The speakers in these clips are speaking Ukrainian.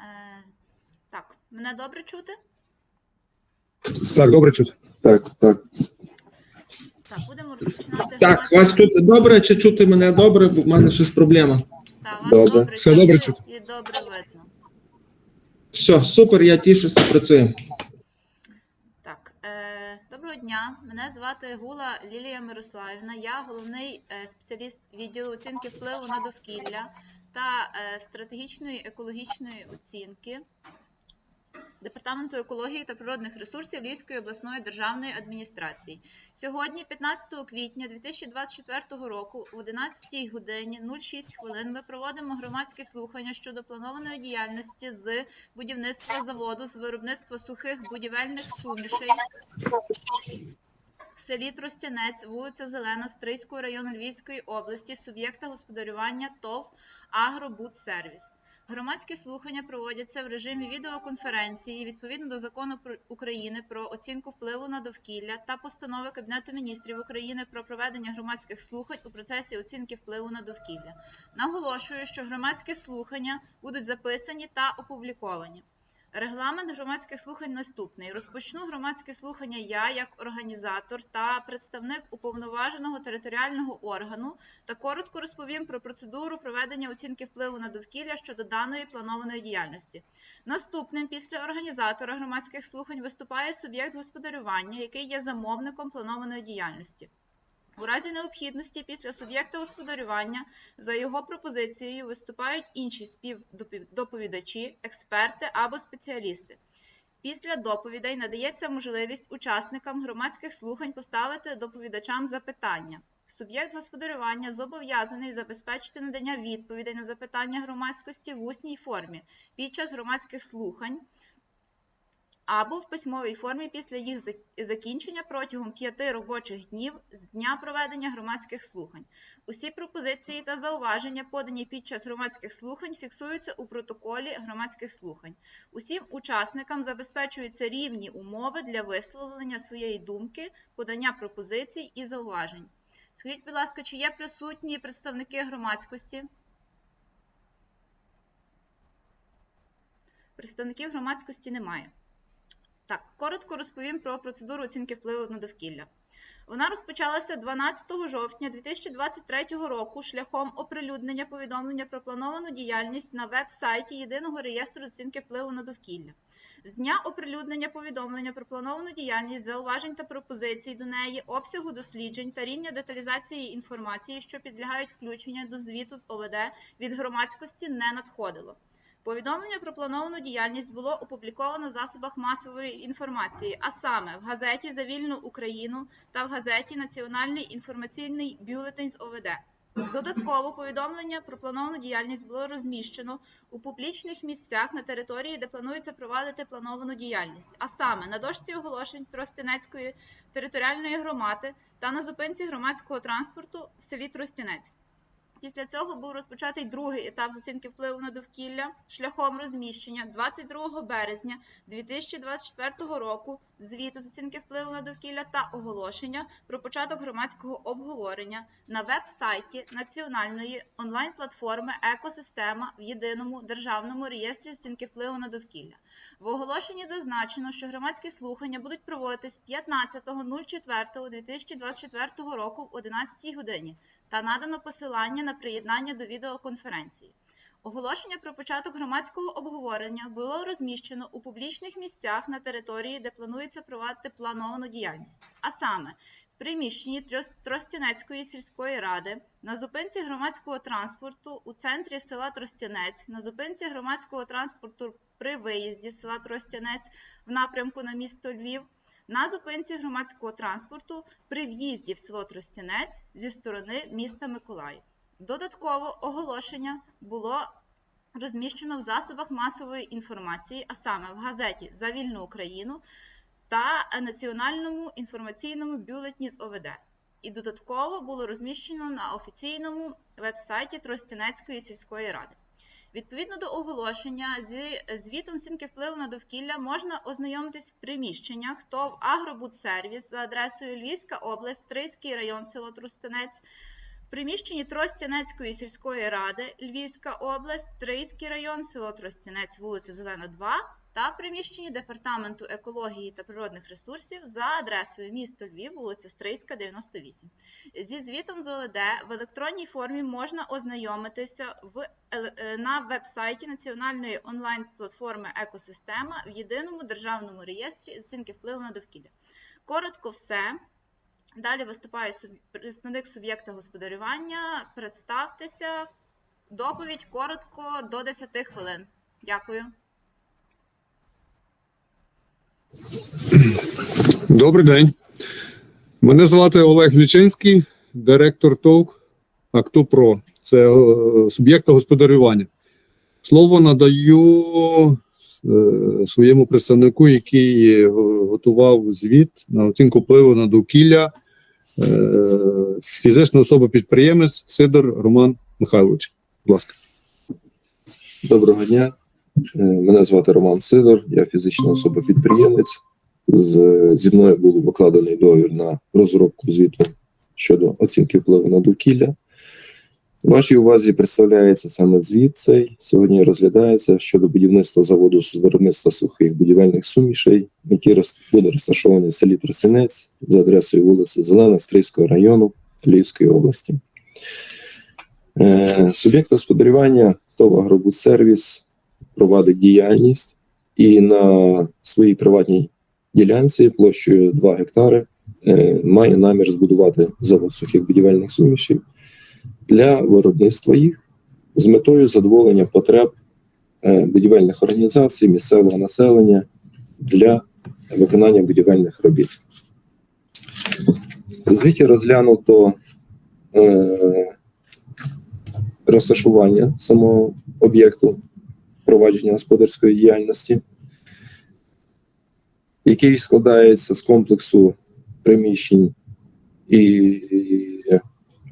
Е, так, мене добре чути? Так, добре чути. Так, так. Так, будемо розпочинати. Так, вас чути добре чи чути мене добре, бо в мене щось проблема. Та, вас Добре. добре Все добре чути чути. і добре видно. Все, супер, я тішуся, працюємо. Так, е, доброго дня. Мене звати Гула Лілія Мирославівна. Я головний е, спеціаліст відділу оцінки впливу на довкілля та е, стратегічної екологічної оцінки Департаменту екології та природних ресурсів Львівської обласної державної адміністрації. Сьогодні, 15 квітня 2024 року, о 11 годині 06 хвилин, ми проводимо громадські слухання щодо планованої діяльності з будівництва заводу з виробництва сухих будівельних сумішей в селі Тростянець, вулиця Зелена, Стрийського району Львівської області, суб'єкта господарювання ТОВ Агробудсервіс. Громадські слухання проводяться в режимі відеоконференції відповідно до закону України про оцінку впливу на довкілля та постанови Кабінету міністрів України про проведення громадських слухань у процесі оцінки впливу на довкілля. Наголошую, що громадські слухання будуть записані та опубліковані. Регламент громадських слухань наступний. Розпочну громадське слухання я як організатор та представник уповноваженого територіального органу та коротко розповім про процедуру проведення оцінки впливу на довкілля щодо даної планованої діяльності. Наступним після організатора громадських слухань виступає суб'єкт господарювання, який є замовником планованої діяльності. У разі необхідності після суб'єкта господарювання за його пропозицією виступають інші співдоповідачі, експерти або спеціалісти. Після доповідей надається можливість учасникам громадських слухань поставити доповідачам запитання. Суб'єкт господарювання зобов'язаний забезпечити надання відповідей на запитання громадськості в усній формі під час громадських слухань або в письмовій формі після їх закінчення протягом п'яти робочих днів з дня проведення громадських слухань. Усі пропозиції та зауваження, подані під час громадських слухань, фіксуються у протоколі громадських слухань. Усім учасникам забезпечуються рівні умови для висловлення своєї думки, подання пропозицій і зауважень. Скажіть, будь ласка, чи є присутні представники громадськості? Представників громадськості немає. Так, коротко розповім про процедуру оцінки впливу на довкілля. Вона розпочалася 12 жовтня 2023 року шляхом оприлюднення повідомлення про плановану діяльність на веб-сайті Єдиного реєстру оцінки впливу на довкілля. З дня оприлюднення повідомлення про плановану діяльність, зауважень та пропозицій до неї, обсягу досліджень та рівня деталізації інформації, що підлягають включенню до звіту з ОВД від громадськості, не надходило. Повідомлення про плановану діяльність було опубліковано в засобах масової інформації, а саме в газеті За вільну Україну та в газеті Національний інформаційний бюлетень з ОВД. Додатково повідомлення про плановану діяльність було розміщено у публічних місцях на території, де планується провадити плановану діяльність, а саме на дошці оголошень Тростянецької територіальної громади та на зупинці громадського транспорту в селі Тростянець. Після цього був розпочатий другий етап з оцінки впливу на довкілля шляхом розміщення 22 березня 2024 року звіту з оцінки впливу на довкілля та оголошення про початок громадського обговорення на веб-сайті національної онлайн-платформи Екосистема в єдиному державному реєстрі з оцінки впливу на довкілля. В оголошенні зазначено, що громадські слухання будуть проводитись 15.04.2024 року в 11 годині та надано посилання на приєднання до відеоконференції. Оголошення про початок громадського обговорення було розміщено у публічних місцях на території, де планується провадити плановану діяльність, а саме в приміщенні Тростянецької сільської ради, на зупинці громадського транспорту у центрі села Тростянець, на зупинці громадського транспорту при виїзді села Тростянець в напрямку на місто Львів, на зупинці громадського транспорту при в'їзді в село Тростянець зі сторони міста Миколаїв. Додатково оголошення було розміщено в засобах масової інформації, а саме в газеті За вільну Україну та Національному інформаційному бюлетні з ОВД. І додатково було розміщено на офіційному веб-сайті Тростянецької сільської ради. Відповідно до оголошення зі звітом оцінки впливу на довкілля можна ознайомитись в приміщеннях ТОВ Агробудсервіс за адресою Львівська область, Стрийський район, село Трустянець, Приміщенні Тростянецької сільської ради, Львівська область, Трийський район, село Тростянець, вулиця Зелена, 2 та в приміщенні Департаменту екології та природних ресурсів за адресою місто Львів, вулиця Стрийська, 98. Зі звітом з ОВД в електронній формі можна ознайомитися в, е, на веб-сайті Національної онлайн-платформи Екосистема в єдиному державному реєстрі оцінки впливу на довкілля. Коротко все. Далі виступає представник суб'єкта господарювання. Представтеся. Доповідь коротко до 10 хвилин. Дякую. Добрий день. Мене звати Олег Лічинський, директор ТОВ Актопро. Це е, суб'єкта господарювання. Слово надаю е, своєму представнику, який е, готував звіт на оцінку впливу на довкілля фізична особа-підприємець Сидор Роман Михайлович. Будь ласка. Доброго дня. Е, Мене звати Роман Сидор, я фізична особа-підприємець. Зі мною був покладений договір на розробку звіту щодо оцінки впливу на довкілля. Вашій увазі представляється саме звіт цей. Сьогодні розглядається щодо будівництва заводу з виробництва сухих будівельних сумішей, який буде розташований в селі Тросинець за адресою вулиці Зелена Стрийського району Львівської області. Е, Суб'єкт господарювання ТОВ «Агробудсервіс» провадить діяльність і на своїй приватній ділянці площею 2 гектари е, має намір збудувати завод сухих будівельних сумішів для виробництва їх з метою задоволення потреб е, будівельних організацій, місцевого населення для виконання будівельних робіт. Звіті розглянуто е, розташування самого об'єкту провадження господарської діяльності, який складається з комплексу приміщень і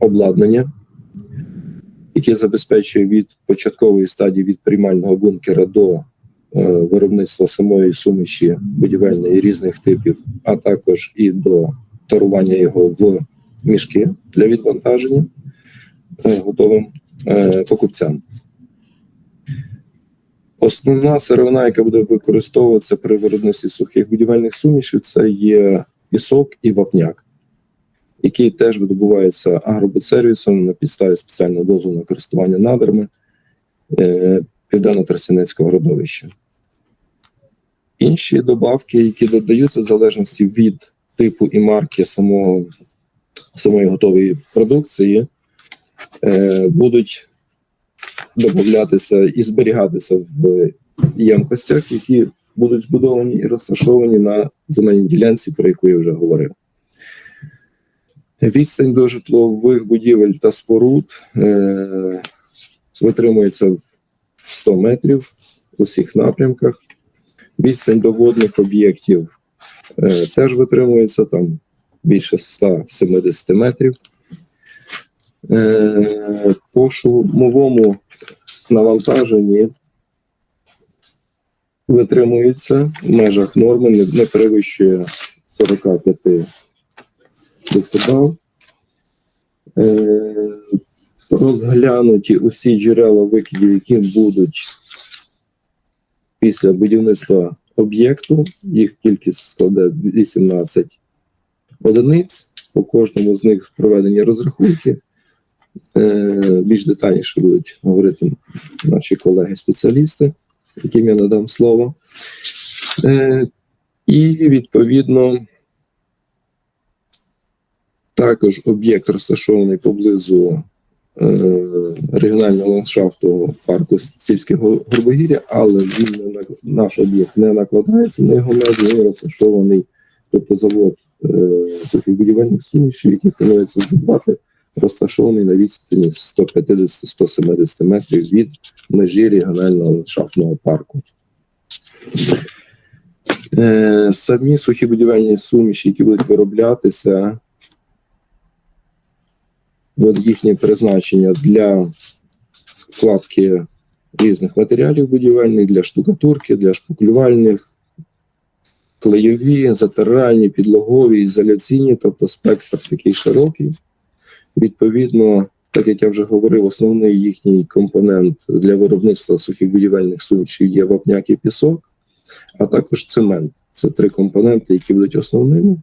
обладнання, яке забезпечує від початкової стадії від приймального бункера до е, виробництва самої суміші будівельної різних типів, а також і до тарування його в мішки для відвантаження е, готовим е, покупцям. Основна сировина, яка буде використовуватися при виробництві сухих будівельних сумішів, це є пісок і вапняк, який теж видобувається агробудсервісом на підставі спеціального дозволу на користування надрами е, Південно-Тростянецького родовища. Інші добавки, які додаються в залежності від типу і марки самого, самої готової продукції, е, будуть додатися і зберігатися в ємкостях, які будуть збудовані і розташовані на земельній ділянці, про яку я вже говорив. Відстань до житлових будівель та споруд е, витримується в 100 метрів у всіх напрямках. Відстань до водних об'єктів е, теж витримується там більше 170 метрів. Е, по шумовому навантаженні витримується в межах норми, не, перевищує 45 дБ. Е, розглянуті усі джерела викидів, які будуть після будівництва об'єкту. Їх кількість складе 18 одиниць. По кожному з них проведені розрахунки. Е, більш детальніше будуть говорити наші колеги-спеціалісти, яким я надам слово. Е, і відповідно також об'єкт розташований поблизу е, регіонального ландшафту парку сільське Горбогір'я, але він не наш об'єкт не накладається на його межі, він розташований, тобто завод е, будівельних сумішів, який планується збудувати розташований на відстані 150-170 метрів від межі регіонального ландшафтного парку. Е, самі сухі будівельні суміші, які будуть вироблятися, от їхнє призначення для вкладки різних матеріалів будівельних, для штукатурки, для шпаклювальних, клейові, затиральні, підлогові, ізоляційні, тобто спектр такий широкий. Відповідно, так як я вже говорив, основний їхній компонент для виробництва сухих будівельних сумішів є вапняк і пісок, а також цемент. Це три компоненти, які будуть основними.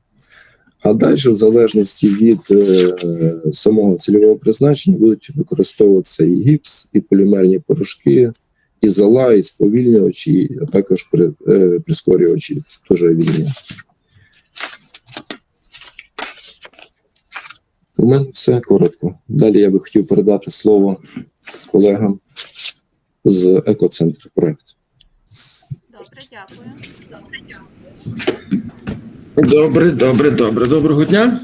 А далі, в залежності від е, самого цільового призначення, будуть використовуватися і гіпс, і полімерні порошки, і зола, і сповільнювачі, а також при, е, прискорювачі теж вільні. У мене все коротко. Далі я би хотів передати слово колегам з екоцентру проекту. Добре, дякую. Добре, добре, добре. добре. Доброго дня.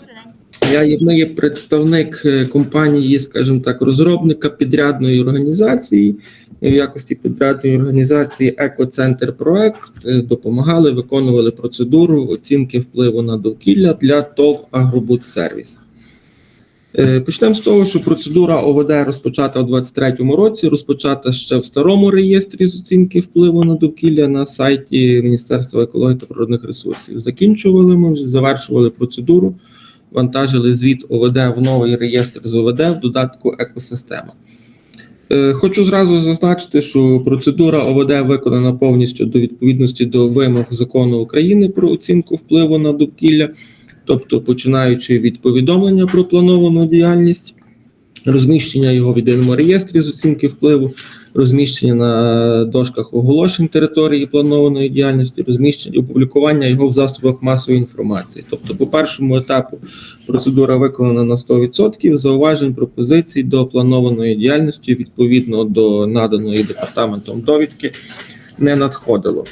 Я є, представник е, компанії, скажімо так, розробника підрядної організації. В якості підрядної організації Екоцентр Проект е, допомагали, виконували процедуру оцінки впливу на довкілля для ТОВ Агробудсервіс. Е, Почнемо з того, що процедура ОВД розпочата у 2023 році, розпочата ще в старому реєстрі з оцінки впливу на довкілля на сайті Міністерства екології та природних ресурсів. Закінчували ми вже завершували процедуру, вантажили звіт ОВД в новий реєстр з ОВД в додатку Екосистема. Е, Хочу зразу зазначити, що процедура ОВД виконана повністю до відповідності до вимог закону України про оцінку впливу на довкілля, тобто починаючи від повідомлення про плановану діяльність, розміщення його в єдиному реєстрі з оцінки впливу, розміщення на дошках оголошень території планованої діяльності, розміщення опублікування його в засобах масової інформації. Тобто, по першому етапу процедура виконана на 100%, зауважень пропозицій до планованої діяльності відповідно до наданої департаментом довідки не надходило.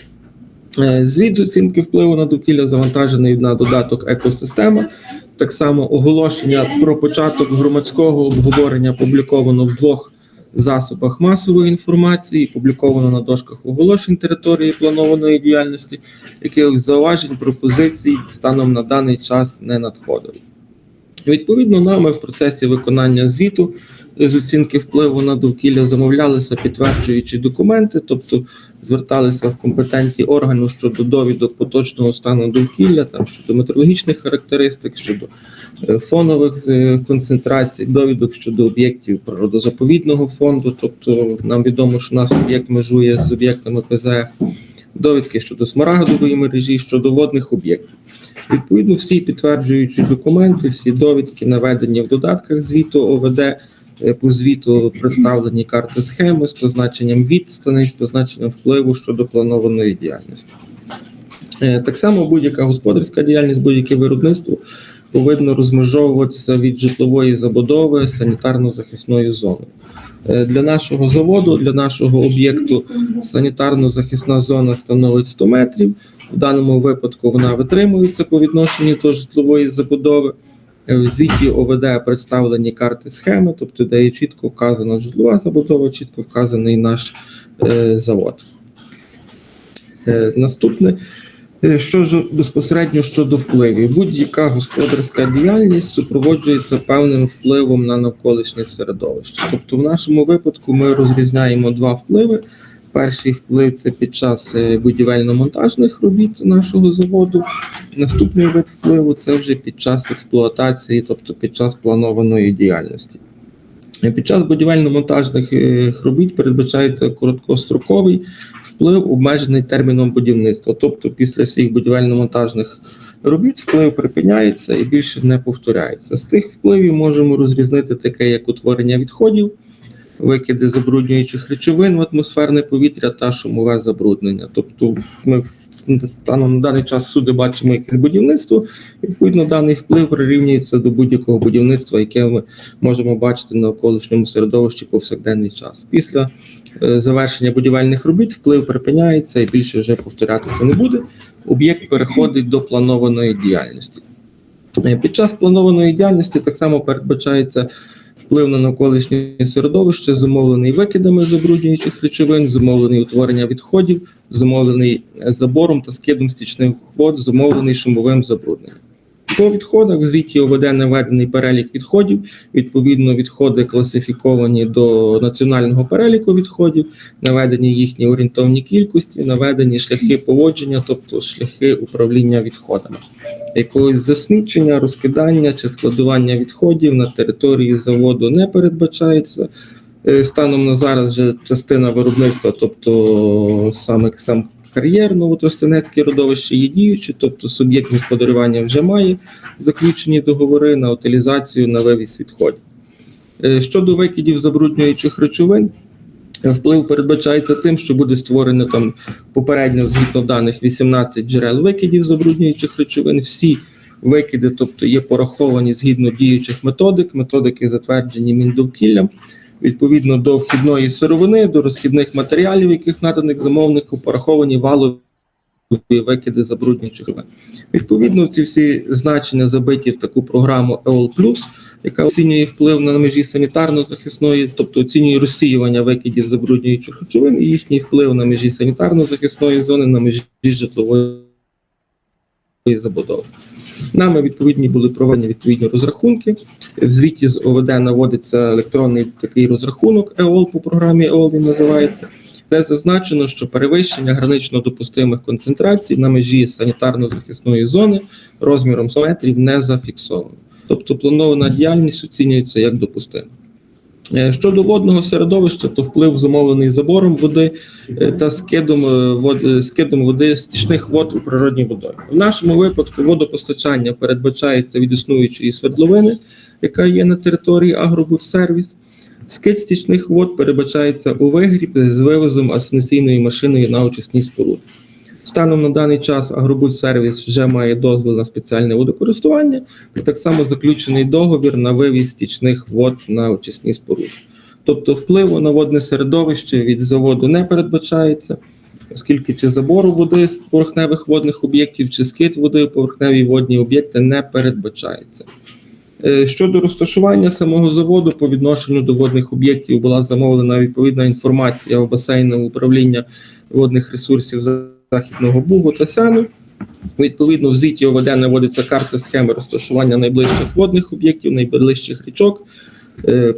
Е, Звіт з оцінки впливу на довкілля завантажений на додаток екосистема. Так само оголошення про початок громадського обговорення опубліковано в двох засобах масової інформації, публіковано на дошках оголошень території планованої діяльності, яких зауважень пропозицій станом на даний час не надходило. Відповідно, нами в процесі виконання звіту з оцінки впливу на довкілля замовлялися підтверджуючі документи, тобто зверталися в компетентні органи щодо довідок поточного стану довкілля, там щодо метеорологічних характеристик, щодо е, фонових е, концентрацій, довідок щодо об'єктів природозаповідного фонду. Тобто нам відомо, що наш об'єкт межує з об'єктами ПЗФ, довідки щодо смарагдової мережі, щодо водних об'єктів. Відповідно, всі підтверджуючі документи, всі довідки наведені в додатках звіту ОВД. По звіту представлені карти схеми з позначенням відстаней, з позначенням впливу щодо планованої діяльності. Е, Так само будь-яка господарська діяльність, будь-яке виробництво повинно розмежовуватися від житлової забудови санітарно-захисною зоною. Е, Для нашого заводу, для нашого об'єкту санітарно-захисна зона становить 100 метрів. В даному випадку вона витримується по відношенню до житлової забудови. Е, В звіті ОВД представлені карти схеми, тобто де є чітко вказана житлова забудова, чітко вказаний наш е, завод. Е, наступне, е, що ж безпосередньо щодо впливів, будь-яка господарська діяльність супроводжується певним впливом на навколишнє середовище. Тобто, в нашому випадку ми розрізняємо два впливи. Перший вплив це під час е, будівельно-монтажних робіт нашого заводу. Наступний вид впливу це вже під час експлуатації, тобто під час планованої діяльності. Е, Під час будівельно-монтажних е, робіт передбачається короткостроковий вплив, обмежений терміном будівництва. Тобто, після всіх будівельно-монтажних робіт вплив припиняється і більше не повторяється. З тих впливів можемо розрізнити таке, як утворення відходів, викиди забруднюючих речовин в атмосферне повітря та шумове забруднення. Тобто, ми станом на даний час всюди бачимо якесь будівництво. Відповідно, даний вплив прирівнюється до будь-якого будівництва, яке ми можемо бачити на навколишньому середовищі повсякденний час. Після е, завершення будівельних робіт вплив припиняється і більше вже повторятися не буде. Об'єкт переходить до планованої діяльності. Е, Під час планованої діяльності так само передбачається вплив на навколишнє середовище, зумовлений викидами забруднюючих речовин, зумовлений утворення відходів, зумовлений забором та скидом стічних вод, зумовлений шумовим забрудненням. По відходах в звіті ОВД наведений перелік відходів. Відповідно, відходи класифіковані до національного переліку відходів, наведені їхні орієнтовні кількості, наведені шляхи поводження, тобто шляхи управління відходами. Якогось засмічення, розкидання чи складування відходів на території заводу не передбачається. Е, Станом на зараз вже частина виробництва, тобто саме сам кар'єр Новотростянецьке родовище є діючі, тобто суб'єкт господарювання вже має заключені договори на утилізацію на вивіз відходів. Е, Щодо викидів забруднюючих речовин, е, вплив передбачається тим, що буде створено там попередньо згідно даних 18 джерел викидів забруднюючих речовин. Всі викиди, тобто є пораховані згідно діючих методик, методики затверджені Міндовкіллям, відповідно до вхідної сировини, до розхідних матеріалів, яких наданих замовнику пораховані валові викиди забруднюючих. Відповідно, ці всі значення забиті в таку програму EOL+, яка оцінює вплив на межі санітарно-захисної, тобто оцінює розсіювання викидів забруднюючих речовин і їхній вплив на межі санітарно-захисної зони, на межі житлової забудови. Нами відповідні були проведені відповідні розрахунки. В звіті з ОВД наводиться електронний такий розрахунок ЕОЛ по програмі ЕОЛ він називається, де зазначено, що перевищення гранично допустимих концентрацій на межі санітарно-захисної зони розміром 100 метрів не зафіксовано. Тобто планована діяльність оцінюється як допустима. Е, Щодо водного середовища, то вплив зумовлений забором води е, та скидом, е, вод- скидом води стічних вод у природній водою. В нашому випадку водопостачання передбачається від існуючої свердловини, яка є на території Агробудсервіс. Скид стічних вод передбачається у вигріб з вивозом асенсійною машиною на очисні споруди. Станом на даний час Агробудсервіс вже має дозвіл на спеціальне водокористування і так само заключений договір на вивіз стічних вод на очисні споруди. Тобто впливу на водне середовище від заводу не передбачається, оскільки чи забору води з поверхневих водних об'єктів, чи скид води у поверхневі водні об'єкти не передбачається. Е, Щодо розташування самого заводу по відношенню до водних об'єктів була замовлена відповідна інформація у басейного управління водних ресурсів Західного Бугу та Сяну. Відповідно, в звіті ОВД наводиться карта схеми розташування найближчих водних об'єктів, найближчих річок, е,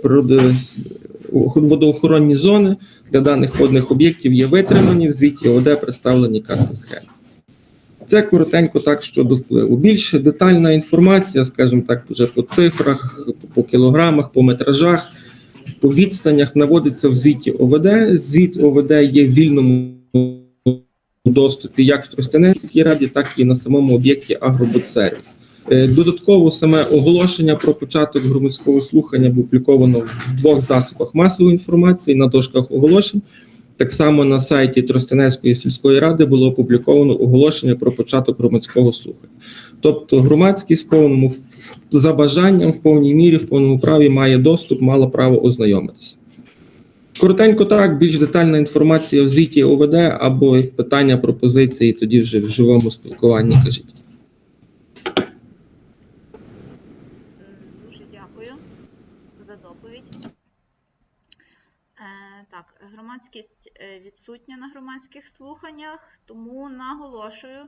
водоохоронні зони для даних водних об'єктів є витримані. В звіті ОВД представлені карти схеми. Це коротенько так щодо впливу. Більш детальна інформація, скажімо так, вже по цифрах, по кілограмах, по метражах, по відстанях наводиться в звіті ОВД. Звіт ОВД є в вільному доступі як в Тростянецькій раді, так і на самому об'єкті Агробудсервіс. Е, Додатково саме оголошення про початок громадського слухання опубліковано в двох засобах масової інформації на дошках оголошень. Так само на сайті Тростянецької сільської ради було опубліковано оголошення про початок громадського слухання. Тобто громадськість в повному за бажанням, в повній мірі, в повному праві має доступ, мала право ознайомитися. Коротенько так, більш детальна інформація в звіті ОВД або питання, пропозиції, тоді вже в живому спілкуванні кажіть. Дуже дякую за доповідь. Е, Так, громадськість е, відсутня на громадських слуханнях, тому наголошую,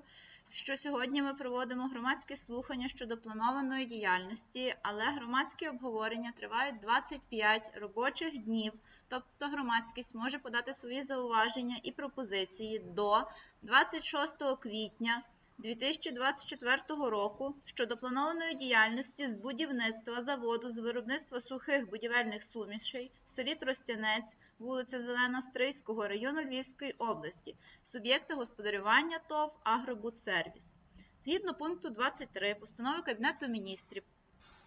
що сьогодні ми проводимо громадські слухання щодо планованої діяльності, але громадські обговорення тривають 25 робочих днів. Тобто громадськість може подати свої зауваження і пропозиції до 26 квітня 2024 року щодо планованої діяльності з будівництва заводу з виробництва сухих будівельних сумішей в селі Тростянець, вулиця Зелена Стрийського району Львівської області, суб'єкта господарювання ТОВ Агробудсервіс. Згідно пункту 23 постанови Кабінету міністрів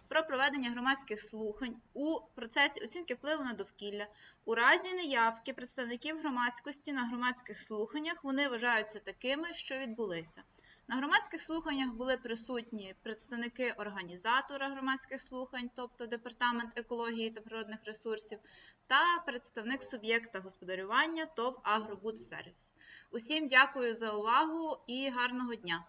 про проведення громадських слухань у процесі оцінки впливу на довкілля у разі неявки представників громадськості на громадських слуханнях вони вважаються такими, що відбулися. На громадських слуханнях були присутні представники організатора громадських слухань, тобто Департамент екології та природних ресурсів, та представник суб'єкта господарювання ТОВ Агробудсервіс. Усім дякую за увагу і гарного дня!